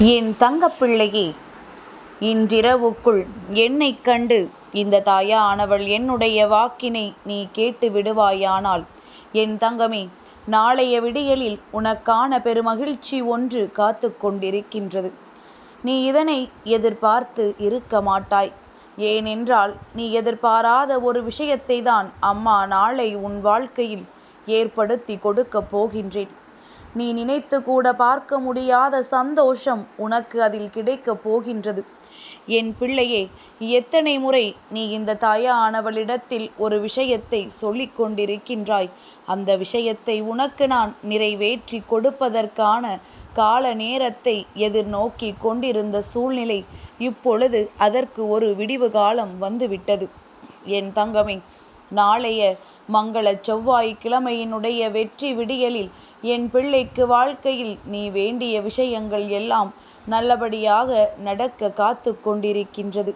என் தங்கப்பிள்ளையே இன்றிரவுக்குள் என்னைக் கண்டு இந்த தாயானவள் என்னுடைய வாக்கினை நீ கேட்டு விடுவாயானால் என் தங்கமே நாளைய விடியலில் உனக்கான பெருமகிழ்ச்சி ஒன்று காத்து கொண்டிருக்கின்றது. நீ இதனை எதிர்பார்த்து இருக்க மாட்டாய். ஏனென்றால் நீ எதிர்பாராத ஒரு விஷயத்தை தான் அம்மா நாளை உன் வாழ்க்கையில் ஏற்படுத்தி கொடுக்கப் போகின்றேன். நீ நினைத்து கூட பார்க்க முடியாத சந்தோஷம் உனக்கு அதில் கிடைக்கப் போகின்றது. என் பிள்ளையே எத்தனை முறை நீ இந்த தாயானவளிடத்தில் ஒரு விஷயத்தை சொல்லிக் கொண்டிருக்கின்றாய். அந்த விஷயத்தை உனக்கு நான் நிறைவேற்றி கொடுப்பதற்கான கால நேரத்தை எதிர்நோக்கி கொண்டிருந்த சூழ்நிலை இப்பொழுது அதற்கு ஒரு விடிவு காலம் வந்துவிட்டது. என் தங்கமே நாளைய மங்கள செவ்வாய்க்கிழமையினுடைய வெற்றி விடியலில் என் பிள்ளைக்கு வாழ்க்கையில் நீ வேண்டிய விஷயங்கள் எல்லாம் நல்லபடியாக நடக்க காத்து கொண்டிருக்கின்றது.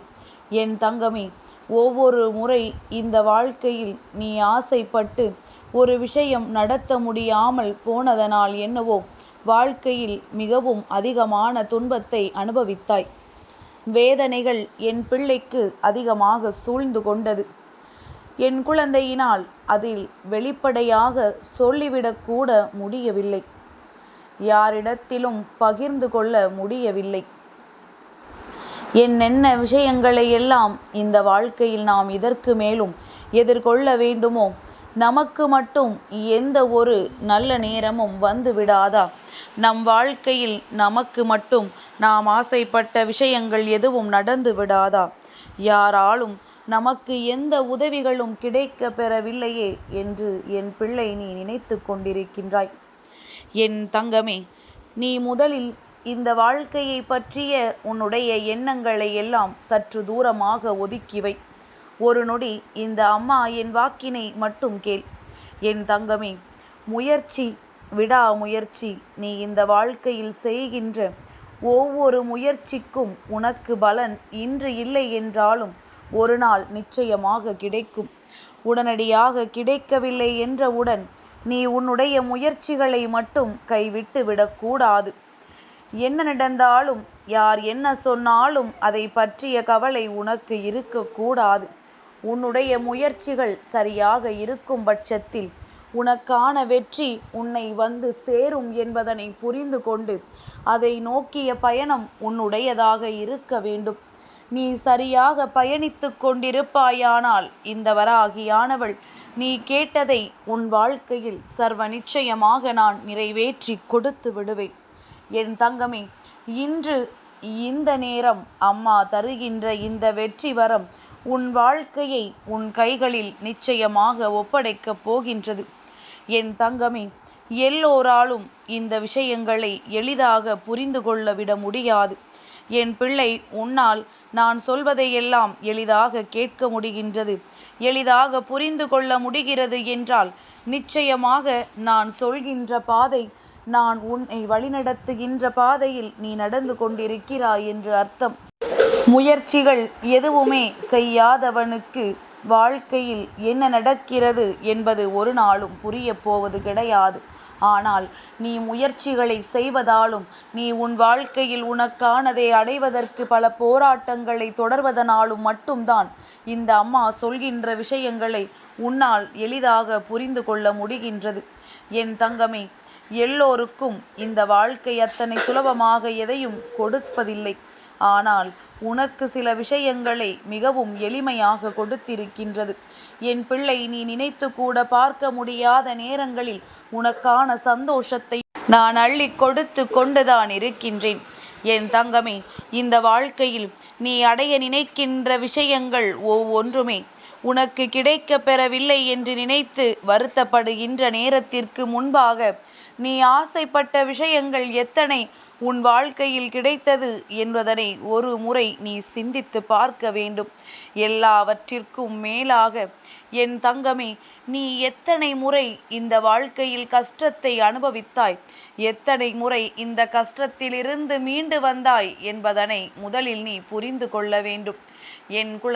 என் தங்கமே ஒவ்வொரு முறை இந்த வாழ்க்கையில் நீ ஆசைப்பட்டு ஒரு விஷயம் நடத்த முடியாமல் போனதனால் என்னவோ வாழ்க்கையில் மிகவும் அதிகமான துன்பத்தை அனுபவித்தாய். வேதனைகள் என் பிள்ளைக்கு அதிகமாக சூழ்ந்து கொண்டது. என் குழந்தையினால் அதில் வெளிப்படையாக சொல்லிவிடக்கூட முடியவில்லை. யாரிடத்திலும் பகிர்ந்து கொள்ள முடியவில்லை. என்னென்ன விஷயங்களை எல்லாம் இந்த வாழ்க்கையில் நாம் இதற்கு மேலும் எதிர்கொள்ள வேண்டுமோ நமக்கு மட்டும் எந்த ஒரு நல்ல நேரமும் வந்து விடாதா? நம் வாழ்க்கையில் நமக்கு மட்டும் நாம் ஆசைப்பட்ட விஷயங்கள் எதுவும் நடந்து விடாதா? யாராலும் நமக்கு எந்த உதவிகளும் கிடைக்க பெறவில்லையே என்று என் பிள்ளை நீ நினைத்து கொண்டிருக்கின்றாய். என் தங்கமே நீ முதலில் இந்த வாழ்க்கையை பற்றிய உன்னுடைய எண்ணங்களை எல்லாம் சற்று தூரமாக ஒதுக்கிவை ஒரு நொடி இந்த அம்மா என் வாக்கினை மட்டும் கேள். என் தங்கமே முயற்சி விடா முயற்சி நீ இந்த வாழ்க்கையில் செய்கின்ற ஒவ்வொரு முயற்சிக்கும் உனக்கு பலன் இன்று இல்லை என்றாலும் ஒரு நாள் நிச்சயமாக கிடைக்கும். உடனடியாக கிடைக்கவில்லை என்றவுடன் நீ உன்னுடைய முயற்சிகளை மட்டும் கைவிட்டு விடக்கூடாது. என்ன நடந்தாலும் யார் என்ன சொன்னாலும் அதை பற்றிய கவலை உனக்கு இருக்கக்கூடாது. உன்னுடைய முயற்சிகள் சரியாக இருக்கும் பட்சத்தில் உனக்கான வெற்றி உன்னை வந்து சேரும் என்பதனை புரிந்து கொண்டு அதை நோக்கிய பயணம் உன்னுடையதாக இருக்க வேண்டும். நீ சரியாக பயணித்து கொண்டிருப்பாயானால் இந்த வராகியானவள் நீ கேட்டதை உன் வாழ்க்கையில் சர்வ நிச்சயமாக நான் நிறைவேற்றி கொடுத்து விடுவேன். என் தங்கமே இன்று இந்த நேரம் அம்மா தருகின்ற இந்த வெற்றி வரம் உன் வாழ்க்கையை உன் கைகளில் நிச்சயமாக ஒப்படைக்கப் போகின்றது. என் தங்கமே எல்லோராலும் இந்த விஷயங்களை எளிதாக புரிந்து கொள்ள விட முடியாது. என் பிள்ளை உன்னால் நான் சொல்வதையெல்லாம் எளிதாக கேட்க முடிகின்றது. எளிதாக புரிந்து கொள்ள முடிகிறது என்றால் நிச்சயமாக நான் சொல்கின்ற பாதை நான் உன்னை வழிநடத்துகின்ற பாதையில் நீ நடந்து கொண்டிருக்கிறாய் என்று அர்த்தம். முயற்சிகள் எதுவுமே செய்யாதவனுக்கு வாழ்க்கையில் என்ன நடக்கிறது என்பது ஒரு நாளும் புரியப் போவது கிடையாது. ஆனால் நீ முயற்சிகளை செய்வதாலும் நீ உன் வாழ்க்கையில் உனக்கானதை அடைவதற்கு பல போராட்டங்களை தொடர்வதனாலும் மட்டும்தான் இந்த அம்மா சொல்கின்ற விஷயங்களை உன்னால் எளிதாக புரிந்து கொள்ள முடிகின்றது. என் தங்கமே எல்லோருக்கும் இந்த வாழ்க்கை அத்தனை சுலபமாக எதையும் கொடுப்பதில்லை. ஆனால் உனக்கு சில விஷயங்களை மிகவும் எளிமையாக கொடுத்திருக்கின்றது. என் பிள்ளை நீ நினைத்து கூட பார்க்க முடியாத நேரங்களில் உனக்கான சந்தோஷத்தை நான் அள்ளி கொடுத்து கொண்டுதான் இருக்கின்றேன். என் தங்கமே இந்த வாழ்க்கையில் நீ அடைய நினைக்கின்ற விஷயங்கள் ஒவ்வொன்றுமே உனக்கு கிடைக்க பெறவில்லை என்று நினைத்து வருத்தப்படுகின்ற நேரத்திற்கு முன்பாக நீ ஆசைப்பட்ட விஷயங்கள் எத்தனை உன் வாழ்க்கையில் கிடைத்தது என்பதனை ஒரு முறை நீ சிந்தித்து பார்க்க வேண்டும். எல்லாவற்றிற்கும் மேலாக என் தங்கமே நீ எத்தனை முறை இந்த வாழ்க்கையில் கஷ்டத்தை அனுபவித்தாய்? எத்தனை முறை இந்த கஷ்டத்திலிருந்து மீண்டு வந்தாய்? என்பதனை முதலில் நீ புரிந்து கொள்ள வேண்டும். என் குல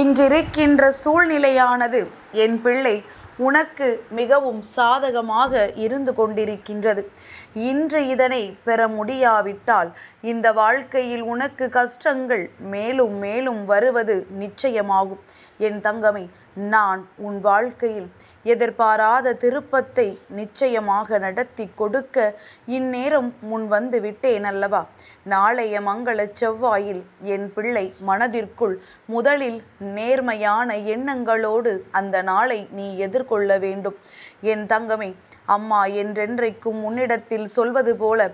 இன்றிருக்கின்ற சூழ்நிலையானது என் பிள்ளை உனக்கு மிகவும் சாதகமாக இருந்து கொண்டிருக்கின்றது. இன்று இதனை பெற முடியாவிட்டால் இந்த வாழ்க்கையில் உனக்கு கஷ்டங்கள் மேலும் மேலும் வருவது நிச்சயமாகும். என் தங்கமே நான் உன் வாழ்க்கையில் எதிர்பாராத திருப்பத்தை நிச்சயமாக நடத்தி கொடுக்க இந்நேரம் முன் வந்து விட்டேன் அல்லவா? நாளைய மங்கள செவ்வாயில் என் பிள்ளை மனதிற்குள் முதலில் நேர்மையான எண்ணங்களோடு அந்த நாளை நீ எதிர்கொள்ள வேண்டும். என் தங்கமே அம்மா என்றென்றைக்கும் உன்னிடத்தில் சொல்வது போல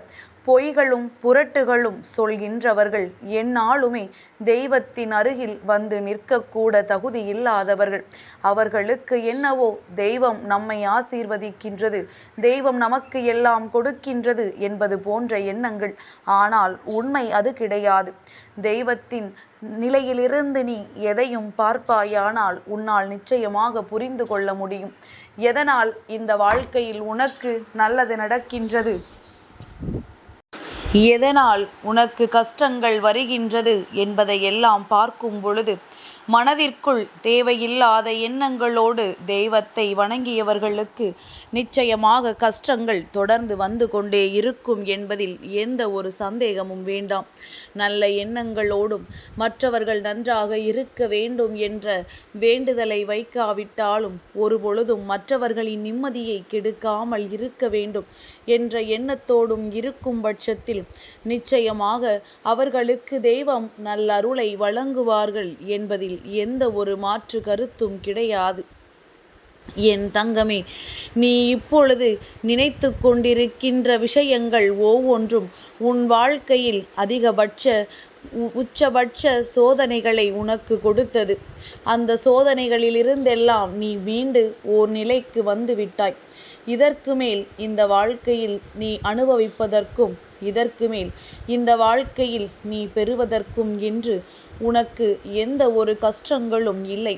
பொய்களும் புரட்டுகளும் சொல்கின்றவர்கள். எந்நாளுமே தெய்வத்தின் அருகில் வந்து நிற்கக்கூட தகுதி இல்லாதவர்கள். அவர்களுக்கு என்னவோ தெய்வம் நம்மை ஆசீர்வதிக்கின்றது. தெய்வம் நமக்கு எல்லாம் கொடுக்கின்றது என்பது போன்ற எண்ணங்கள். ஆனால் உண்மை அது கிடையாது. தெய்வத்தின் நிலையிலிருந்து நீ எதையும் பார்ப்பாயானால் உன்னால் நிச்சயமாக புரிந்து கொள்ள முடியும். எதனால் இந்த வாழ்க்கையில் உனக்கு நல்லது நடக்கின்றது? எதனால் உனக்கு கஷ்டங்கள் வருகின்றது என்பதை எல்லாம் பார்க்கும் பொழுது மனதிற்குள் தேவையில்லாத எண்ணங்களோடு தெய்வத்தை வணங்கியவர்களுக்கு நிச்சயமாக கஷ்டங்கள் தொடர்ந்து வந்து கொண்டே இருக்கும் என்பதில் எந்த ஒரு சந்தேகமும் வேண்டாம். நல்ல எண்ணங்களோடும் மற்றவர்கள் நன்றாக இருக்க வேண்டும் என்ற வேண்டுதலை வைக்காவிட்டாலும் ஒரு பொழுதும் மற்றவர்களின் நிம்மதியை கெடுக்காமல் இருக்க வேண்டும் என்ற எண்ணத்தோடும் இருக்கும் பட்சத்தில் நிச்சயமாக அவர்களுக்கு தெய்வம் நல்லருளை வழங்குவார்கள் என்பதில் எந்த ஒரு மாற்று கருத்தும் கிடையாது. என் தங்கமே நீ இப்பொழுது நினைத்து கொண்டிருக்கின்ற விஷயங்கள் ஒவ்வொன்றும் உன் வாழ்க்கையில் அதிகபட்ச உச்சபட்ச சோதனைகளை உனக்கு கொடுத்தது. அந்த சோதனைகளிலிருந்தெல்லாம் நீ மீண்டு ஓர் நிலைக்கு வந்து விட்டாய். இதற்கு மேல் இந்த வாழ்க்கையில் நீ அனுபவிப்பதற்கும் இதற்கு மேல் இந்த வாழ்க்கையில் நீ பெறுவதற்கும் என்று உனக்கு எந்த ஒரு கஷ்டங்களும் இல்லை.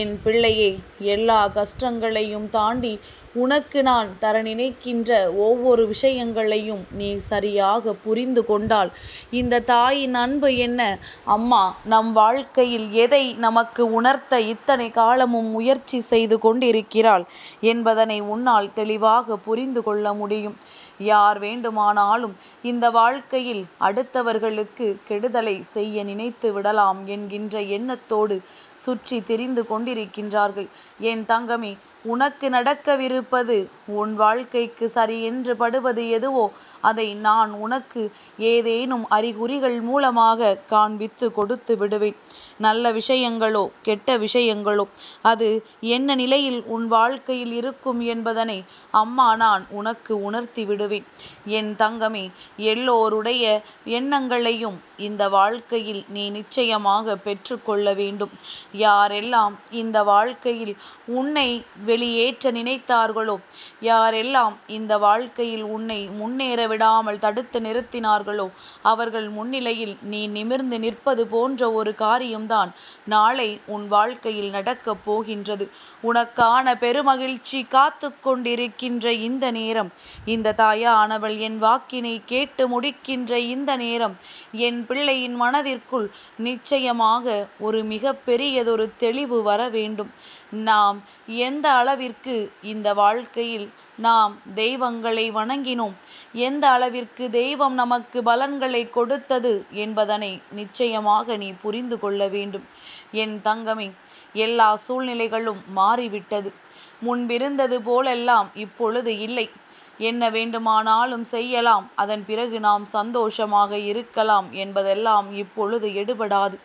என் பிள்ளையே எல்லா கஷ்டங்களையும் தாண்டி உனக்கு நான் தர நினைக்கின்ற ஒவ்வொரு விஷயங்களையும் நீ சரியாக புரிந்து கொண்டால் இந்த தாயின் அன்பு என்ன? அம்மா நம் வாழ்க்கையில் எதை நமக்கு உணர்த்த இத்தனை காலமும் முயற்சி செய்து கொண்டிருக்கிறாள் என்பதனை உன்னால் தெளிவாக புரிந்து கொள்ள முடியும். யார் வேண்டுமானாலும் இந்த வாழ்க்கையில் அடுத்தவர்களுக்கு கெடுதலை செய்ய நினைத்து விடலாம் என்கின்ற எண்ணத்தோடு சுற்றி திரிந்து கொண்டிருக்கின்றார்கள். என் தங்கமே உனக்கு நடக்கவிருப்பது உன் வாழ்க்கைக்கு சரி என்று படுவது எதுவோ அதை நான் உனக்கு ஏதேனும் அறிகுறிகள் மூலமாக காண்பித்து கொடுத்து விடுவேன். நல்ல விஷயங்களோ கெட்ட விஷயங்களோ அது என்ன நிலையில் உன் வாழ்க்கையில் இருக்கும் என்பதனை அம்மா நான் உனக்கு உணர்த்தி விடுவேன். என் தங்கமே எல்லோருடைய எண்ணங்களையும் இந்த வாழ்க்கையில் நீ நிச்சயமாக பெற்றுக்கொள்ள வேண்டும். யாரெல்லாம் இந்த வாழ்க்கையில் உன்னை வெளியேற்ற நினைத்தார்களோ யாரெல்லாம் இந்த வாழ்க்கையில் உன்னை முன்னேற விடாமல் தடுத்து நிறுத்தினார்களோ அவர்கள் முன்னிலையில் நீ நிமிர்ந்து நிற்பது போன்ற ஒரு காரியம் காரியம்தான் நாளை உன் வாழ்க்கையில் நடக்கப் போகின்றது. உனக்கான பெருமகிழ்ச்சி காத்து கொண்டிருக்கின்ற இந்த நேரம். இந்த தாயானவள் என் வாக்கினை கேட்டு முடிக்கின்ற இந்த நேரம். என் பிள்ளையின் மனதிற்குள் நிச்சயமாக ஒரு மிக பெரியதொரு தெளிவு வர வேண்டும். நாம் எந்த அளவிற்கு இந்த வாழ்க்கையில் நாம் தெய்வங்களை வணங்கினோம்? எந்த அளவிற்கு தெய்வம் நமக்கு பலன்களை கொடுத்தது என்பதனை நிச்சயமாக நீ புரிந்து கொள்ள வேண்டும். என் தங்கமே எல்லா சூழ்நிலைகளும் மாறிவிட்டது. முன்பிருந்தது போலெல்லாம் இப்பொழுது இல்லை. என்ன வேண்டுமானாலும் செய்யலாம். அதன் பிறகு நாம் சந்தோஷமாக இருக்கலாம் என்பதெல்லாம் இப்பொழுது எடுபடாது.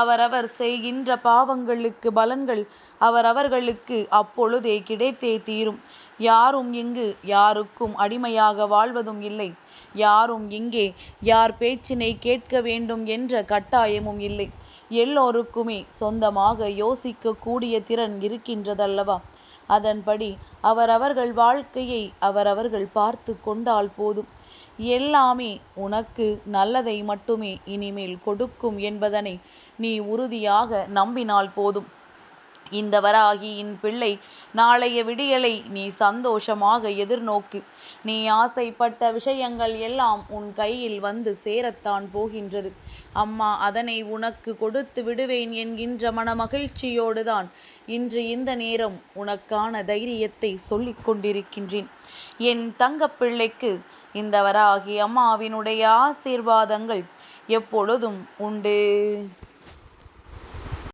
அவரவர் செய்கின்ற பாவங்களுக்கு பலன்கள் அவரவர்களுக்கு அப்பொழுதே கிடைத்தே தீரும். யாரும் இங்கு யாருக்கும் அடிமையாக வாழ்வதும் இல்லை. யாரும் இங்கே யார் பேச்சினை கேட்க வேண்டும் என்ற கட்டாயமும் இல்லை. எல்லோருக்குமே சொந்தமாக யோசிக்கக்கூடிய திறன் இருக்கின்றதல்லவா? அதன்படி அவரவர்கள் வாழ்க்கையை அவரவர்கள் பார்த்து கொண்டால் போதும். எல்லாமே உனக்கு நல்லதை மட்டுமே இனிமேல் கொடுக்கும் என்பதனை நீ உறுதியாக நம்பினால் போதும். இந்த வராகியின் பிள்ளை நாளைய விடியலை நீ சந்தோஷமாக எதிர்நோக்கு. நீ ஆசைப்பட்ட விஷயங்கள் எல்லாம் உன் கையில் வந்து சேரத்தான் போகின்றது. அம்மா அதனை உனக்கு கொடுத்து விடுவேன் என்கின்ற மன மகிழ்ச்சியோடு தான் இன்று இந்த நேரம் உனக்கான தைரியத்தை சொல்லிக் கொண்டிருக்கின்றேன். என் தங்கப்பிள்ளைக்கு இந்த வராகி அம்மாவினுடைய ஆசீர்வாதங்கள் எப்பொழுதும் உண்டு.